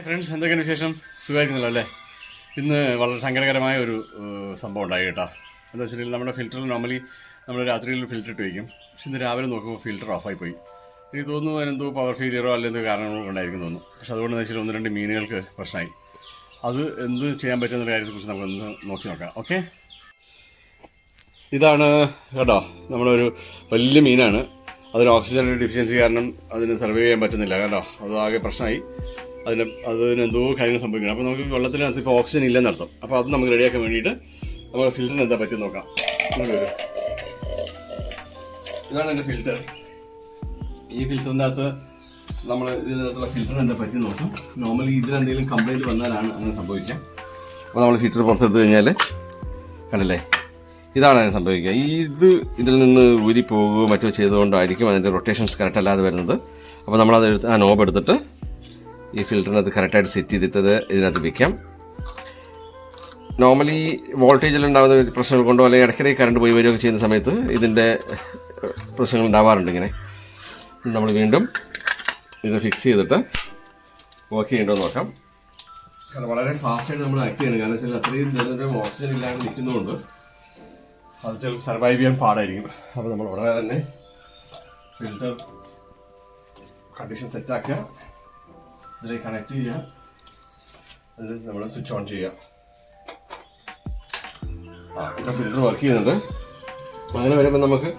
Friends എന്തൊക്കെയാണ് വിശേഷം? സുഖമായിരിക്കുന്നല്ലോ അല്ലേ? ഇന്ന് വളരെ സങ്കടകരമായ ഒരു സംഭവം ഉണ്ടായി കേട്ടോ. എന്താ വെച്ചിട്ടുണ്ടെങ്കിൽ നമ്മുടെ ഫിൽറ്ററിൽ നോർമലി നമ്മൾ രാത്രിയിൽ ഫിൽറ്റർ ഇട്ട് വയ്ക്കും പക്ഷെ ഇന്ന് രാവിലെ നോക്കുമ്പോൾ ഫിൽറ്റർ ഓഫായി പോയി. എനിക്ക് തോന്നുന്നു അതിനെന്തോ പവർ ഫെയിലിയറോ അല്ലെങ്കിൽ എന്തോ കാരണങ്ങളോ ഉണ്ടായിരിക്കും തോന്നുന്നു. പക്ഷെ അതുകൊണ്ട് വെച്ചിട്ടുണ്ടെങ്കിൽ ഒന്ന് രണ്ട് മീനുകൾക്ക് പ്രശ്നമായി. അത് എന്ത് ചെയ്യാൻ പറ്റുന്ന കാര്യത്തെക്കുറിച്ച് നമുക്കൊന്ന് നോക്കി നോക്കാം. ഓക്കെ ഇതാണ് കേട്ടോ നമ്മളൊരു വലിയ മീനാണ്. അതിന് ഓക്സിജൻ ഡെഫിഷ്യൻസി കാരണം അതിന് സർവൈവ് ചെയ്യാൻ പറ്റുന്നില്ല കേട്ടോ. അത് ആകെ പ്രശ്നമായി. അതിന് അതിന് എന്തോ കാര്യങ്ങൾ സംഭവിക്കണം. അപ്പോൾ നമുക്ക് വെള്ളത്തിനകത്ത് ഇപ്പോൾ ഓക്സിജൻ ഇല്ലെന്ന് അർത്ഥം. അപ്പോൾ അത് നമുക്ക് റെഡിയാക്കാൻ വേണ്ടിയിട്ട് നമ്മൾ ഫിൽറ്ററിന് എന്താ പറ്റും നോക്കാം. ഇതാണ് എന്റെ ഫിൽറ്റർ ഈ ഫിൽറ്ററിന്റെ അകത്ത് നമ്മൾ ഇതിനകത്തുള്ള ഫിൽറ്ററിന് എന്താ പറ്റി നോക്കും. നോർമലി ഇതിനെന്തെങ്കിലും കംപ്ലൈന്റ് വന്നാലാണ് അങ്ങനെ സംഭവിക്കുക. അപ്പോൾ നമ്മൾ ഫിൽറ്റർ പുറത്തെടുത്ത് കഴിഞ്ഞാൽ കണ്ടില്ലേ? ഇതാണ് അതിന് സംഭവിക്കുക. ഇത് ഇതിൽ നിന്ന് ഊരി പോകുകയോ മറ്റോ ചെയ്തുകൊണ്ടായിരിക്കും അതിന്റെ റൊട്ടേഷൻസ് കറക്റ്റ് അല്ലാതെ വരുന്നത്. അപ്പോൾ നമ്മളത് എടുത്ത് ആ നോബ് എടുത്തിട്ട് ഈ ഫിൽറ്ററിനകത്ത് കറക്റ്റായിട്ട് സെറ്റ് ചെയ്തിട്ടത് ഇത് ഇതിനകത്ത് വെക്കാം. നോർമലി വോൾട്ടേജിൽ ഉണ്ടാകുന്ന പ്രശ്നങ്ങൾ കൊണ്ടോ അല്ലെങ്കിൽ ഇടയ്ക്കിടയ്ക്ക് കറണ്ട് പോയി വരികയൊക്കെ ചെയ്യുന്ന സമയത്ത് ഇതിന്റെ പ്രശ്നങ്ങൾ ഉണ്ടാവാറുണ്ട് ഇങ്ങനെ. നമ്മൾ വീണ്ടും ഇത് ഫിക്സ് ചെയ്തിട്ട് വർക്ക് ചെയ്യണ്ടോ നോക്കാം. കാരണം വളരെ ഫാസ്റ്റായിട്ട് നമ്മൾ ആക്ട് ചെയ്യണം. കാരണം വെച്ചാൽ അത്രയും ജലം ഓക്സിജൻ ഇല്ലാണ്ട് നിൽക്കുന്നതുകൊണ്ട് അത് ചില സർവൈവ് ചെയ്യാൻ പാടായിരിക്കും. അപ്പോൾ നമ്മൾ ഉടനെ തന്നെ ഫിൽറ്റർ കണ്ടീഷൻ സെറ്റാക്കുക ഇതിലേക്ക് കണക്ട് ചെയ്യുക എന്നിട്ട് നമ്മൾ സ്വിച്ച് ഓൺ ചെയ്യുക ആ ഇവിടെ ഫിൽറ്റർ വർക്ക് ചെയ്യുന്നുണ്ട്. അങ്ങനെ വരുമ്പോൾ നമുക്ക്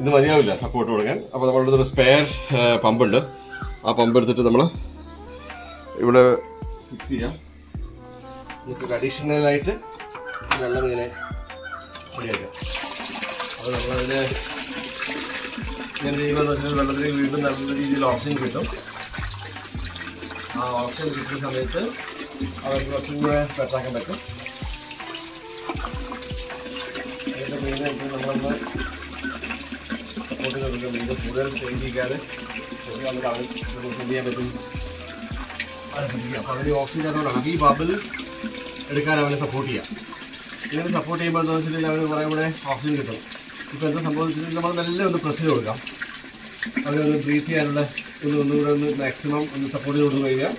ഇത് മതിയാവില്ല സപ്പോർട്ട് കൊടുക്കാൻ. അപ്പോൾ നമ്മളുടെ ഒരു സ്പെയർ പമ്പുണ്ട് ആ പമ്പ് എടുത്തിട്ട് നമ്മൾ ഇവിടെ ഫിക്സ് ചെയ്യാം. നമുക്ക് അഡീഷണലായിട്ട് വെള്ളം ഇങ്ങനെ അപ്പോൾ നമ്മളതിനെ ഇങ്ങനെ ചെയ്യുമ്പോൾ വെള്ളത്തിലേക്ക് വീണ്ടും നല്ല രീതിയിൽ ഓക്സിജൻ കിട്ടും. ആ ഓപ്ഷൻ കിട്ടുന്ന സമയത്ത് അവർക്ക് കുറച്ചും കൂടെ പറ്റും. അതിന്റെ മെയിനായിട്ട് നമ്മളൊന്ന് സപ്പോർട്ട് ചെയ്ത് മീൻ കൂടുതൽ ചെയ്യാതെ നമുക്ക് അവർ നമുക്ക് ചെയ്യാൻ പറ്റും. അപ്പോൾ അവർ ഓക്സിജൻ അതുകൊണ്ടാണ് ഈ ബബിൾ എടുക്കാൻ അവനെ സപ്പോർട്ട് ചെയ്യാം. ഇങ്ങനെ സപ്പോർട്ട് ചെയ്യുമ്പോൾ എന്താണെന്ന് വെച്ചിട്ടുണ്ടെങ്കിൽ അവർ കുറേ കൂടെ ഓക്സിജൻ കിട്ടും. ഇപ്പോൾ എന്താ സംഭവിച്ചിട്ടുണ്ടെങ്കിൽ നമ്മൾ നല്ല ഒന്ന് പ്രസ് കൊടുക്കാം. അവരൊന്ന് ബ്രീത്ത് ചെയ്യാനുള്ള ഒന്ന് ഒന്നുകൂടെ ഒന്ന് മാക്സിമം ഒന്ന് സപ്പോർട്ട് ചെയ്ത് കൊടുത്തു കഴിഞ്ഞാൽ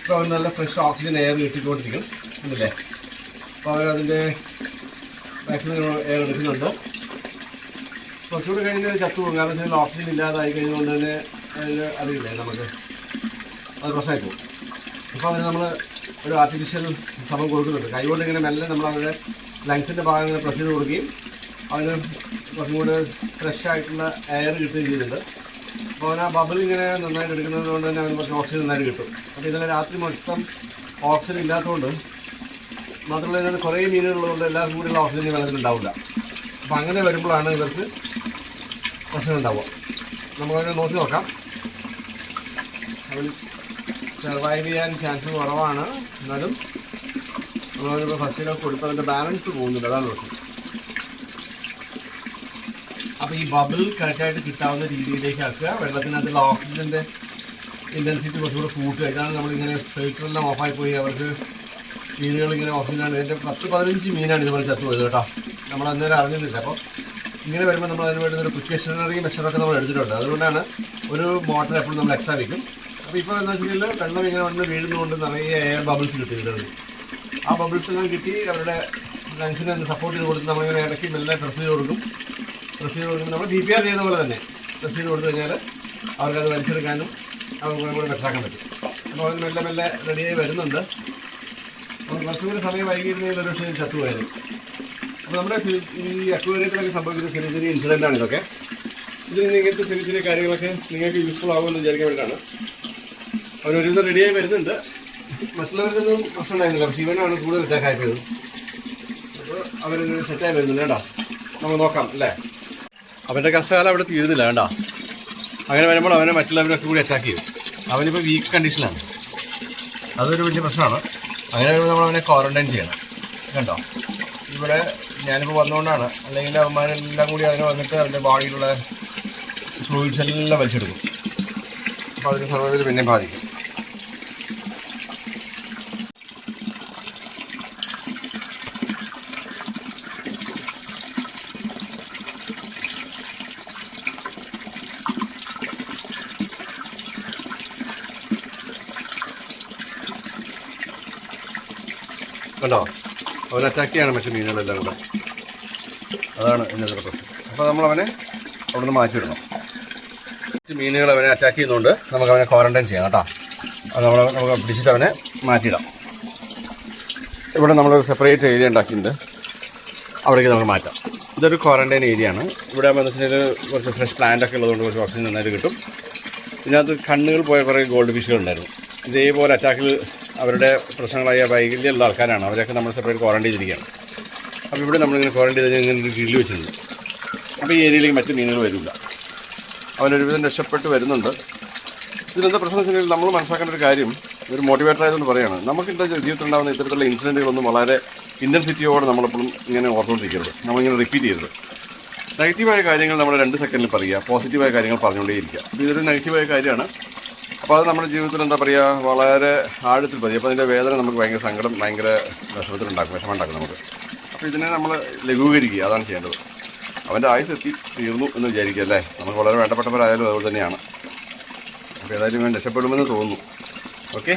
അപ്പോൾ അവൻ നല്ല ഫ്രഷ് ഓക്സിജൻ എയർ കിട്ടിക്കൊണ്ടിരിക്കും. അല്ലേ അപ്പോൾ അവരതിന്റെ മാക്സിമം എയർ എടുക്കുന്നുണ്ട്. കുറച്ചുകൂടി കഴിഞ്ഞാൽ ചത്തു പോകും. കാരണം വെച്ചാൽ ഓക്സിജൻ ഇല്ലാതായി കഴിഞ്ഞുകൊണ്ട് തന്നെ അതിൽ അറിയില്ലേ നമുക്ക്? അത് പ്രശ്നമായി പോകും. അപ്പോൾ അതിന് നമ്മൾ ഒരു ആർട്ടിഫിഷ്യൽ സമം കൊടുക്കുന്നുണ്ട്. കൈകൊണ്ട് ഇങ്ങനെ മെല്ലെ നമ്മൾ അവരുടെ ലങ്സിന്റെ ഭാഗം ഇങ്ങനെ പ്രസ് ചെയ്ത് കൊടുക്കുകയും അതിന് കുറച്ചും കൂടെ ഫ്രഷ് ആയിട്ടുള്ള എയർ കിട്ടുകയും ചെയ്യുന്നുണ്ട് അപ്പോൾ അവൻ ആ ബബിൾ ഇങ്ങനെ നന്നായിട്ട് എടുക്കുന്നത് കൊണ്ട് തന്നെ അവന് കുറച്ച് ഓക്സിജൻ നന്നായിട്ട് കിട്ടും. അപ്പോൾ ഇന്നലെ രാത്രി മൊത്തം ഓക്സിജൻ ഇല്ലാത്തതുകൊണ്ട് മാത്രമല്ല ഇതിനകത്ത് കുറേ മീനുകളുള്ളതുകൊണ്ട് എല്ലാവർക്കും കൂടിയുള്ള ഓക്സിജൻ വെള്ളത്തിൽ ഉണ്ടാവില്ല. അപ്പോൾ അങ്ങനെ വരുമ്പോഴാണ് ഇവർക്ക് പ്രശ്നം ഉണ്ടാവുക. നമുക്കതിനെ നോക്കി നോക്കാം. അവൻ സർവൈവ് ചെയ്യാൻ ചാൻസ് കുറവാണ്. എന്നാലും നമ്മളിപ്പോൾ ഫസ്റ്റിലൊക്കെ കൊടുത്ത് അതിന്റെ ബാലൻസ് പോകുന്നുണ്ട്. അതാണ് പ്രശ്നം. അപ്പോൾ ഈ ബബിൾ കറക്റ്റായിട്ട് കിട്ടാവുന്ന രീതിയിലേക്ക് ആക്കുക. വെള്ളത്തിനകത്തുള്ള ഓക്സിജന്റെ ഇന്റൻസിറ്റി കുറച്ചുകൂടെ കൂട്ടുക. ഇതാണ് നമ്മളിങ്ങനെ ഫിൽറ്ററെല്ലാം ഓഫായി പോയി അവർക്ക് മീനുകൾ ഇങ്ങനെ ഓക്സിജനാണ് എന്റെ പത്ത് പതിനഞ്ച് മീനാണ് ഇതുപോലെ ചത്തു പോയത് കേട്ടോ. നമ്മൾ അന്നേരം അറിഞ്ഞിട്ടില്ല. അപ്പോൾ ഇങ്ങനെ വരുമ്പോൾ നമ്മൾ അതിന് വേണ്ടുന്ന ഒരു പ്രിക്കോഷണറി മെഷറൊക്കെ നമ്മൾ എടുത്തിട്ടുണ്ട്. അതുകൊണ്ടാണ് ഒരു മോട്ടർ എപ്പോഴും നമ്മൾ എക്സ്ട്രാ വയ്ക്കും അപ്പോൾ ഇപ്പോൾ എന്താ വെച്ചിട്ടുണ്ടെങ്കിൽ വെള്ളം ഇങ്ങനെ വന്ന് വീഴുന്നതുകൊണ്ട് നിറയെ എയർ ബബിൾസ് കിട്ടിയിട്ടുണ്ട്. ആ ബബിൾസ് എല്ലാം കിട്ടി അവരുടെ ലങ്സിനെ സപ്പോർട്ട് ചെയ്ത് കൊടുത്ത് നമ്മളിങ്ങനെ ഇടയ്ക്ക് മെല്ലെ ഡ്രസ്സ് ചെയ്ത് കൊടുക്കും. പ്രസ് ചെയ്ത് നമ്മൾ ഡി പി ആർ ചെയ്യുന്ന പോലെ തന്നെ. പ്രസ് ചെയ്ത് കൊടുത്തു കഴിഞ്ഞാൽ അവർക്കത് വലിച്ചെടുക്കാനും അവർക്ക് കൂടെ വെച്ചാക്കാൻ പറ്റും. അപ്പോൾ അത് മെല്ലെ മെല്ലെ റെഡിയായി വരുന്നുണ്ട്. അപ്പോൾ കുറച്ചുകൂടി സമയം വൈകിയിരുന്നെങ്കിൽ ഒരു പക്ഷേ ചത്തുപോയത് അപ്പോൾ നമ്മുടെ ഈ അക്വേറിയത്തിലൊക്കെ സംഭവിക്കുന്ന ചെറിയ ചെറിയ ഇൻസിഡന്റ് ആണ് ഇതൊക്കെ. ഇതിൽ ഇങ്ങനത്തെ ചെറിയ ചെറിയ കാര്യങ്ങളൊക്കെ നിങ്ങൾക്ക് യൂസ്ഫുൾ ആകുമെന്ന് വിചാരിക്കാൻ വേണ്ടിയിട്ടാണ്. അവരൊരുവിധം റെഡിയായി വരുന്നുണ്ട്. മറ്റുള്ളവർക്കൊന്നും പ്രശ്നം ഉണ്ടായിരുന്നില്ല. പക്ഷേ ഇവനാണ് കൂടുതൽ അറ്റാക്ക് അപ്പോൾ അവരൊരു സെറ്റായി വരുന്നുണ്ട്. കേട്ടോ നമുക്ക് നോക്കാം അല്ലേ? അവന്റെ കഷ്ടകാലം അവിടെ തീരുന്നില്ല വേണ്ട അങ്ങനെ വരുമ്പോൾ അവനെ മറ്റുള്ളവരൊക്കെ കൂടി അറ്റാക്ക് ചെയ്യും. അവനിപ്പോൾ വീക്ക് കണ്ടീഷനാണ് അതൊരു വലിയ പ്രശ്നമാണ്. അങ്ങനെ വരുമ്പോൾ നമ്മൾ അവനെ ക്വാറന്റൈൻ ചെയ്യണം. കണ്ടോ? ഇവിടെ ഞാനിപ്പോൾ വന്നുകൊണ്ടാണ് അല്ലെങ്കിൽ അവന്മാരെല്ലാം കൂടി അതിന് വന്നിട്ട് അവന്റെ ബോഡിയിലുള്ള ഫ്ലൂയിഡ്സ് എല്ലാം വലിച്ചെടുക്കും. അപ്പോൾ അതിന് സർവൈവ് പിന്നെ ബാധിക്കും. കണ്ടോ? അവൻ അറ്റാക്ക് ചെയ്യാണ് മറ്റു മീനുകളെല്ലാം കൂടെ. അതാണ് ഇന്നത്തെ പ്രശ്നം. അപ്പോൾ നമ്മൾ അവനെ അവിടെ നിന്ന് മാറ്റിവിടണം. മറ്റ് മീനുകൾ അവനെ അറ്റാക്ക് ചെയ്യുന്നതുകൊണ്ട് നമുക്ക് അവനെ ക്വാറന്റൈൻ ചെയ്യാം കേട്ടോ. അത് നമ്മൾ നമുക്ക് പിടിച്ചിട്ട് അവനെ മാറ്റിയിടാം. ഇവിടെ നമ്മളൊരു സെപ്പറേറ്റ് ഏരിയ ഉണ്ടാക്കിയിട്ടുണ്ട്. അവിടേക്ക് നമുക്ക് മാറ്റാം. ഇതൊരു ക്വാറന്റൈൻ ഏരിയ ആണ്. ഇവിടെ വെച്ചിട്ടുണ്ടെങ്കിൽ കുറച്ച് ഫ്രഷ് പ്ലാന്റ് ഒക്കെ ഉള്ളതുകൊണ്ട് കുറച്ച് ഓക്സിജൻ നന്നായിട്ട് കിട്ടും. ഇതിനകത്ത് കണ്ണുകൾ പോയ കുറേ ഗോൾഡ് ഫിഷുകൾ ഉണ്ടായിരുന്നു. ഇതേപോലെ അറ്റാക്കിൽ അവരുടെ പ്രശ്നങ്ങളായ വൈകല്യമുള്ള ആൾക്കാരാണ്. അവരൊക്കെ നമ്മൾ സെപ്പറേറ്റ് ക്വാറന്റൈൻ ചെയ്തിരിക്കുകയാണ്. അപ്പോൾ ഇവിടെ നമ്മളിങ്ങനെ ക്വാറന്റൈൻ ചെയ്ത് ഇങ്ങനെ ഗ്രില്ല് വെച്ചിട്ടുണ്ട്. അപ്പോൾ ഈ ഏരിയയിലേക്ക് മറ്റ് മീനുകൾ വരില്ല. അവനൊരുവിധം രക്ഷപ്പെട്ട് വരുന്നുണ്ട്. ഇതിനെന്താ പ്രശ്നം വെച്ചിട്ടുണ്ടെങ്കിൽ നമ്മൾ മനസ്സിലാക്കേണ്ട ഒരു കാര്യം ഒരു മോട്ടിവേറ്റർ ആയതുകൊണ്ട് പറയുകയാണ് നമുക്ക് എന്താ ജീവിതത്തിൽ ഉണ്ടാകുന്ന ഇത്തരത്തിലുള്ള ഇൻസിഡന്റുകളൊന്നും വളരെ ഇന്റൻസിറ്റിയോടെ നമ്മളെപ്പോഴും ഇങ്ങനെ ഓർത്തുകൊണ്ടിരിക്കരുത്. നമ്മളിങ്ങനെ റിപ്പീറ്റ് ചെയ്യരുത്. നെഗറ്റീവായ കാര്യങ്ങൾ നമ്മൾ രണ്ട് സെക്കൻഡിൽ പറയുക പോസിറ്റീവായ കാര്യങ്ങൾ പറഞ്ഞുകൊണ്ടേയിരിക്കുക. അപ്പോൾ ഇതൊരു നെഗറ്റീവായ കാര്യമാണ്. അപ്പോൾ അത് നമ്മുടെ ജീവിതത്തിൽ എന്താ പറയുക വളരെ ആഴത്തിൽ പതി. അപ്പോൾ അതിന്റെ വേദന നമുക്ക് ഭയങ്കര സങ്കടം ഭയങ്കര വിഷമത്തിലുണ്ടാക്കും വിഷമം ഉണ്ടാക്കും നമുക്ക്. അപ്പോൾ ഇതിനെ നമ്മൾ ലഘൂകരിക്കുക അതാണ് ചെയ്യേണ്ടത്. അവന്റെ ആയുസ് എത്തി തീർന്നു എന്ന് വിചാരിക്കുക അല്ലേ? നമുക്ക് വളരെ വേണ്ടപ്പെട്ടവരായാലും അതുപോലെ തന്നെയാണ്. അപ്പോൾ ഏതായാലും രക്ഷപ്പെടുമെന്ന് തോന്നുന്നു. ഓക്കെ?